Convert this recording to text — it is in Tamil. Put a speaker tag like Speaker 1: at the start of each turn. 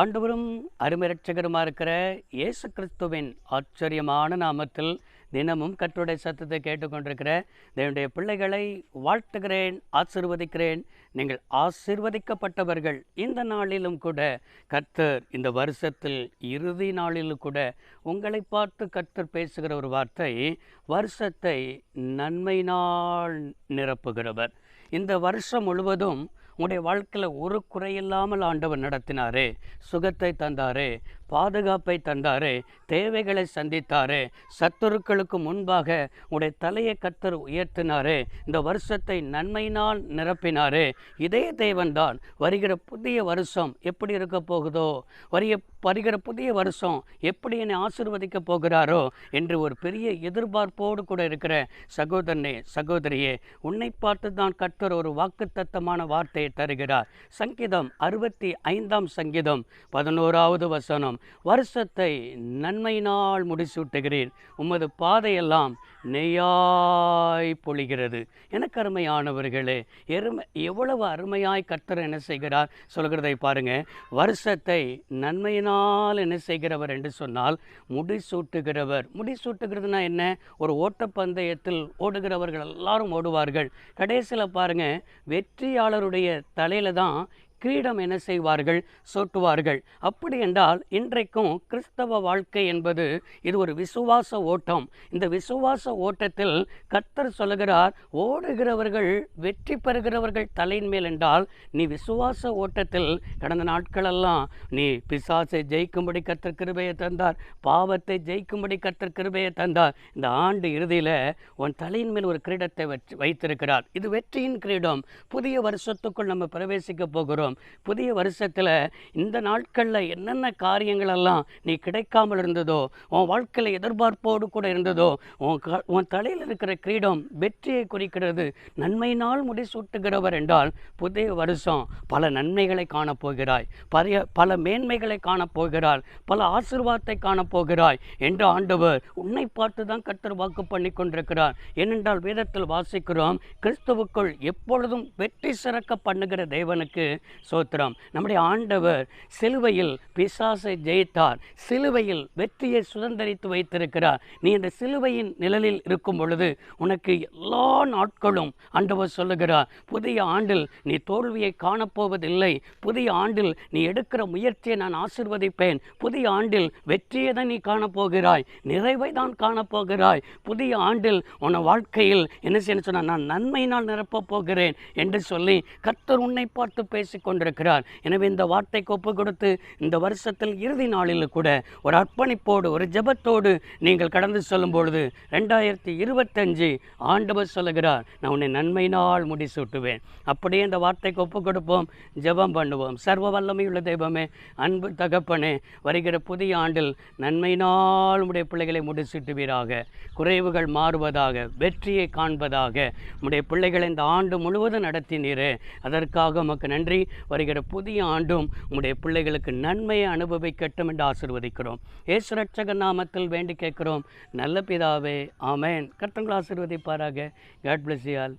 Speaker 1: ஆண்டவரும் அருமரட்சகருமா இருக்கிற இயேசு கிறிஸ்துவின் ஆச்சரியமான நாமத்தில் தினமும் கற்றுடைய சத்தத்தை கேட்டுக்கொண்டிருக்கிற தேவனுடைய பிள்ளைகளை வாழ்த்துகிறேன் ஆசிர்வதிக்கிறேன். நீங்கள் ஆசிர்வதிக்கப்பட்டவர்கள். இந்த நாளிலும் கூட கர்த்தர் இந்த வருஷத்தில் இறுதி நாளிலும் கூட உங்களை பார்த்து கர்த்தர் பேசுகிற ஒரு வார்த்தை வருஷத்தை நன்மையினால் நிரப்புகிறவர். இந்த வருஷம் முழுவதும் உங்களுடைய வாழ்க்கையில் ஒரு குறையில்லாமல் ஆண்டவர் நடத்தினாரே சுகத்தை தந்தாரே பாதுகாப்பை தந்தாரே தேவைகளை சந்தித்தாரே சத்துருக்களுக்கு முன்பாக உடைய தலையை கத்தர் உயர்த்தினாரே இந்த வருஷத்தை நன்மையினால் நிரப்பினாரே. இதே தேவன்தான் வருகிற புதிய வருஷம் எப்படி இருக்க போகுதோ வரிய வருகிற புதிய வருஷம் எப்படி என்னை ஆசிர்வதிக்க போகிறாரோ என்று ஒரு பெரிய எதிர்பார்ப்போடு கூட இருக்கிற சகோதரனே சகோதரியே உன்னை பார்த்து தான் கத்தர் ஒரு வாக்குத்தத்தமான வார்த்தை வார்த்தையை தருகிறார். சங்கீதம் அறுபத்தி ஐந்தாம் சங்கீதம் பதினோராவது வசனம். வருஷத்தை நன்மையினால் முடிசூட்டுகிறீர். உமது பாதையெல்லாம் நெய்யாய் பொழிகிறது. எனக்கு அருமையானவர்களே எருமை எவ்வளவு அருமையாய் கர்த்தர் என்ன செய்கிறார் சொல்கிறதை பாருங்க. வருஷத்தை நன்மையினால் என்ன செய்கிறவர் என்று சொன்னால் முடிசூட்டுகிறவர். முடிசூட்டுகிறதுனா என்ன? ஒரு ஓட்டப்பந்தயத்தில் ஓடுகிறவர்கள் எல்லாரும் ஓடுவார்கள். கடைசியில் பாருங்கள் வெற்றியாளருடைய தலையில் தான் கிரீடம் என்ன செய்வார்கள்? சொட்டுவார்கள். அப்படி என்றால் இன்றைக்கும் கிறிஸ்தவ வாழ்க்கை என்பது இது ஒரு விசுவாச ஓட்டம். இந்த விசுவாச ஓட்டத்தில் கர்த்தர் சொல்லுகிறார் ஓடுகிறவர்கள் வெற்றி பெறுகிறவர்கள் தலையின் மேல் என்றால் நீ விசுவாச ஓட்டத்தில் கடந்த நாட்களெல்லாம் நீ பிசாசை ஜெயிக்கும்படி கத்தர் கிருபையை தந்தார் பாவத்தை ஜெயிக்கும்படி கத்தர் கிருபையை தந்தார். இந்த ஆண்டு இறுதியில் உன் தலையின் மேல் ஒரு கிரீடத்தை வச்சு வைத்திருக்கிறார். இது வெற்றியின் கிரீடம். புதிய வருஷத்துக்குள் நம்ம பிரவேசிக்க போகிறோம். புதிய வருஷத்தில் இந்த நாட்களில் என்னென்ன காரியங்கள் எல்லாம் நீ கிடைக்காமல் இருந்ததோ உன் வாழ்க்கையில் எதிர்பார்ப்போடு கூட இருந்ததோ உன் க உன் தலையில் இருக்கிற கிரீடம் வெற்றியை குறிக்கிறது நன்மையினால் முடிசூட்டுகிறவர் என்றால் புதிய வருஷம் பல நன்மைகளை காணப்போகிறாய். பல பல மேன்மைகளை காணப்போகிறாள். பல ஆசிர்வாதத்தை காணப்போகிறாய் என்று ஆண்டவர் உன்னை பார்த்து தான் கர்த்தர் வாக்கு பண்ணி கொண்டிருக்கிறார். ஏனென்றால் வேதத்தில் வாசிக்கிறோம் கிறிஸ்துவுக்குள் எப்பொழுதும் வெற்றி சிறக்க பண்ணுகிற தேவனுக்கு சோத்திரம். நம்முடைய ஆண்டவர் சிலுவையில் பிசாசை ஜெயித்தார். சிலுவையில் வெற்றியை சுதந்திரித்து வைத்திருக்கிறார். நீ இந்த சிலுவையின் நிழலில் இருக்கும் பொழுது உனக்கு எல்லா நாட்களும் ஆண்டவர் சொல்லுகிறார் புதிய ஆண்டில் நீ தோல்வியை காணப்போவதில்லை. புதிய ஆண்டில் நீ எடுக்கிற முயற்சியை நான் ஆசிர்வதிப்பேன். புதிய ஆண்டில் வெற்றியை தான் நீ காணப்போகிறாய். நிறைவை தான் காணப்போகிறாய். புதிய ஆண்டில் உன வாழ்க்கையில் என்ன செய்யணும் சொன்னால் நான் நன்மையினால் நிரப்பப் போகிறேன் என்று சொல்லி கர்த்தர் உன்னை பார்த்து பேசிக்கொண்டு கொண்டிருக்கிறார். எனவே இந்த வார்த்தைக்கு ஒப்பு கொடுத்து இந்த வருஷத்தில் இறுதி நாளில் கூட ஒரு அர்ப்பணிப்போடு ஒரு ஜெபத்தோடு நீங்கள் கடந்து செல்லும் பொழுது ரெண்டாயிரத்தி இருபத்தஞ்சு ஆண்டவர் சொல்லுகிறார் நான் உன்னை நன்மையினால் முடிசூட்டுவேன். அப்படியே இந்த வார்த்தைக்கு ஒப்பு கொடுப்போம் ஜெபம் பண்ணுவோம். சர்வ வல்லமையுள்ள தெய்வமே அன்பு தகப்பனே வருகிற புதிய ஆண்டில் நன்மையினால் உடைய பிள்ளைகளை முடிசூட்டுவீராக. குறைவுகள் மாறுவதாக வெற்றியை காண்பதாக உடைய பிள்ளைகளை இந்த ஆண்டு முழுவதும் நடத்தினீரே. அதற்காக உமக்கு நன்றி. வருகிற புதிய ஆண்டும் உங்களுடைய பிள்ளைகளுக்கு நன்மையை அனுபவிக்கட்டும் என்று ஆசிர்வதிக்கிறோம். ஏசு ரட்சக நாமத்தில் வேண்டி கேட்கிறோம். நல்ல பிதாவே ஆமேன். கர்த்தங்கள் ஆசிர்வதிப்பாராக. காட் பிளஸ் யால்